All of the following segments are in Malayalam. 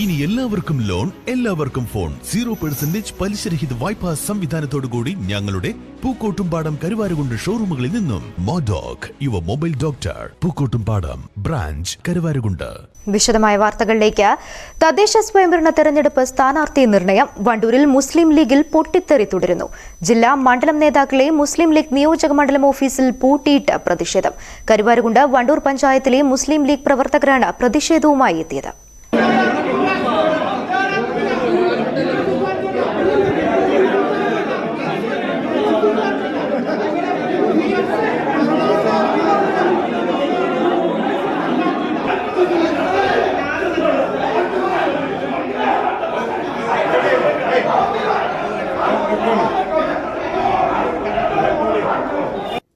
ഇനി എല്ലാവർക്കും ലോൺ എല്ലാവർക്കും ഫോൺ. സീറോ പെർസെന്റേജ് പലിശരഹിത വായ്പാ സംവിധാനത്തോടുകൂടി ഞങ്ങളുടെ പൂക്കോട്ടുംപാടം കരുവാരുകൊണ്ട് ഷോറൂമുകളിൽ നിന്നും. മോഡോക് യുവ mobile doctor Pookkottumpadam branch Karuvarakundu. വിശദമായ വാർത്തകളിലേക്ക്. തദ്ദേശ സ്വയംഭരണ തെരഞ്ഞെടുപ്പ് സ്ഥാനാർത്ഥി നിർണയം വണ്ടൂരിൽ മുസ്ലിം ലീഗിൽ പൊട്ടിത്തെറി തുടരുന്നു. ജില്ലാ മണ്ഡലം നേതാക്കളെ മുസ്ലിം ലീഗ് നിയോജക മണ്ഡലം ഓഫീസിൽ പൂട്ടിയിട്ട് പ്രതിഷേധം. കരുവാരുകുണ്ട് വണ്ടൂർ പഞ്ചായത്തിലെ മുസ്ലിം ലീഗ് പ്രവർത്തകരാണ് പ്രതിഷേധവുമായി എത്തിയത്.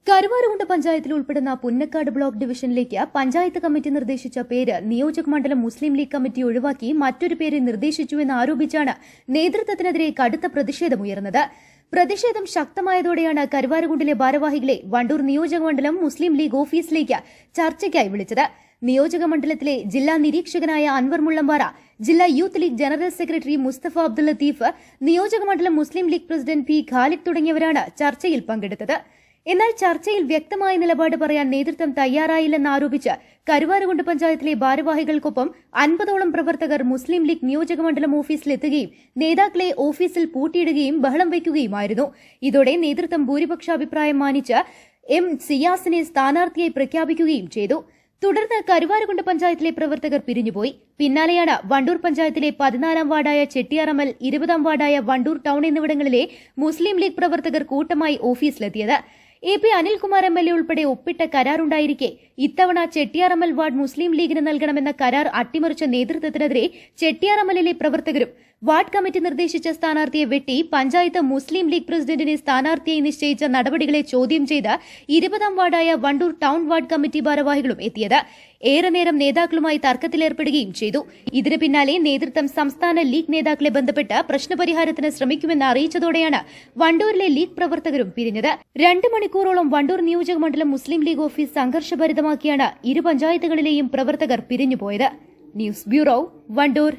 കരുവാരുകുണ്ട് പഞ്ചായത്തിൽ ഉൾപ്പെടുന്ന പുന്നക്കാട് ബ്ലോക്ക് ഡിവിഷനിലേക്ക് പഞ്ചായത്ത് കമ്മിറ്റി നിർദ്ദേശിച്ച പേര് നിയോജക മണ്ഡലം മുസ്ലിം ലീഗ് കമ്മിറ്റി ഒഴിവാക്കി മറ്റൊരു പേര് നിർദ്ദേശിച്ചുവെന്ന് ആരോപിച്ചാണ് നേതൃത്വത്തിനെതിരെ കടുത്ത പ്രതിഷേധമുയർന്നത് പ്രതിഷേധം ശക്തമായതോടെയാണ് കരുവാരുകുണ്ടിലെ ഭാരവാഹികളെ വണ്ടൂർ നിയോജക മണ്ഡലം മുസ്ലിം ലീഗ് ഓഫീസിലേക്ക് ചർച്ചയ്ക്കായി വിളിച്ചത്. നിയോജക മണ്ഡലത്തിലെ ജില്ലാ നിരീക്ഷകനായ അൻവർ മുള്ളമ്പാറ ജില്ലാ youth league general secretary Musthafa Abdul Latheef നിയോജക മണ്ഡലം Muslim league president P Khalid തുടങ്ങിയവരാണ് ചർച്ചയിൽ പങ്കെടുത്തത്. എന്നാൽ ചർച്ചയിൽ വ്യക്തമായ നിലപാട് പറയാൻ നേതൃത്വം തയ്യാറായില്ലെന്നാരോപിച്ച് കരുവാരുകുണ്ട് പഞ്ചായത്തിലെ ഭാരവാഹികൾക്കൊപ്പം അൻപതോളം പ്രവർത്തകർ മുസ്ലിം ലീഗ് നിയോജക മണ്ഡലം ഓഫീസിലെത്തുകയും നേതാക്കളെ ഓഫീസിൽ പൂട്ടിയിടുകയും ബഹളം വയ്ക്കുകയുമായിരുന്നു. ഇതോടെ നേതൃത്വം ഭൂരിപക്ഷ അഭിപ്രായം മാനിച്ച് എം സിയാസിനെ സ്ഥാനാർത്ഥിയായി പ്രഖ്യാപിക്കുകയും ചെയ്തു. തുടർന്ന് കരുവാരുകുണ്ട് പഞ്ചായത്തിലെ പ്രവർത്തകർ പിരിഞ്ഞുപോയി. പിന്നാലെയാണ് വണ്ടൂർ പഞ്ചായത്തിലെ പതിനാലാം വാർഡായ ചെട്ടിയാറമ്മൽ ഇരുപതാം വാർഡായ വണ്ടൂർ ടൗൺ എന്നിവിടങ്ങളിലെ മുസ്ലിം ലീഗ് പ്രവർത്തകർ കൂട്ടമായി ഓഫീസിലെത്തിയത്. A P Anilkumar M L A ഉൾപ്പെടെ ഒപ്പിട്ട കരാറുണ്ടായിരിക്കെ. ഇത്തവണ ചെട്ടിയാറമ്മൽ വാർഡ് മുസ്ലിം ലീഗിന് നൽകണമെന്ന കരാർ അട്ടിമറിച്ച നേതൃത്വത്തിനെതിരെ ചെട്ടിയാറമ്മലിലെ പ്രവർത്തകരും വാർഡ് കമ്മിറ്റി നിർദ്ദേശിച്ച സ്ഥാനാർത്ഥിയെ വെട്ടി പഞ്ചായത്ത് മുസ്ലിം ലീഗ് പ്രസിഡന്റിനെ സ്ഥാനാർത്ഥിയായി നിശ്ചയിച്ച നടപടികളെ ചോദ്യം ചെയ്ത് ഇരുപതാം വാർഡായ വണ്ടൂർ ടൗൺ വാർഡ് കമ്മിറ്റി ഭാരവാഹികളും എത്തിയത്. ഏറെ നേരം നേതാക്കളുമായി തർക്കത്തിലേർപ്പെടുകയും ചെയ്തു. ഇതിന് പിന്നാലെ നേതൃത്വം സംസ്ഥാന ലീഗ് നേതാക്കളെ ബന്ധപ്പെട്ട് പ്രശ്നപരിഹാരത്തിന് ശ്രമിക്കുമെന്ന് അറിയിച്ചതോടെയാണ് വണ്ടൂരിലെ ലീഗ് പ്രവർത്തകരും പിരിഞ്ഞത്. രണ്ട് മണിക്കൂറോളം വണ്ടൂർ നിയോജക മണ്ഡലം മുസ്ലിം ലീഗ് ഓഫീസ് സംഘർഷഭരിതമാക്കിയാണ് ഇരു പഞ്ചായത്തുകളിലെയും പ്രവർത്തകർ പിരിഞ്ഞുപോയത്. News bureau Wandoor.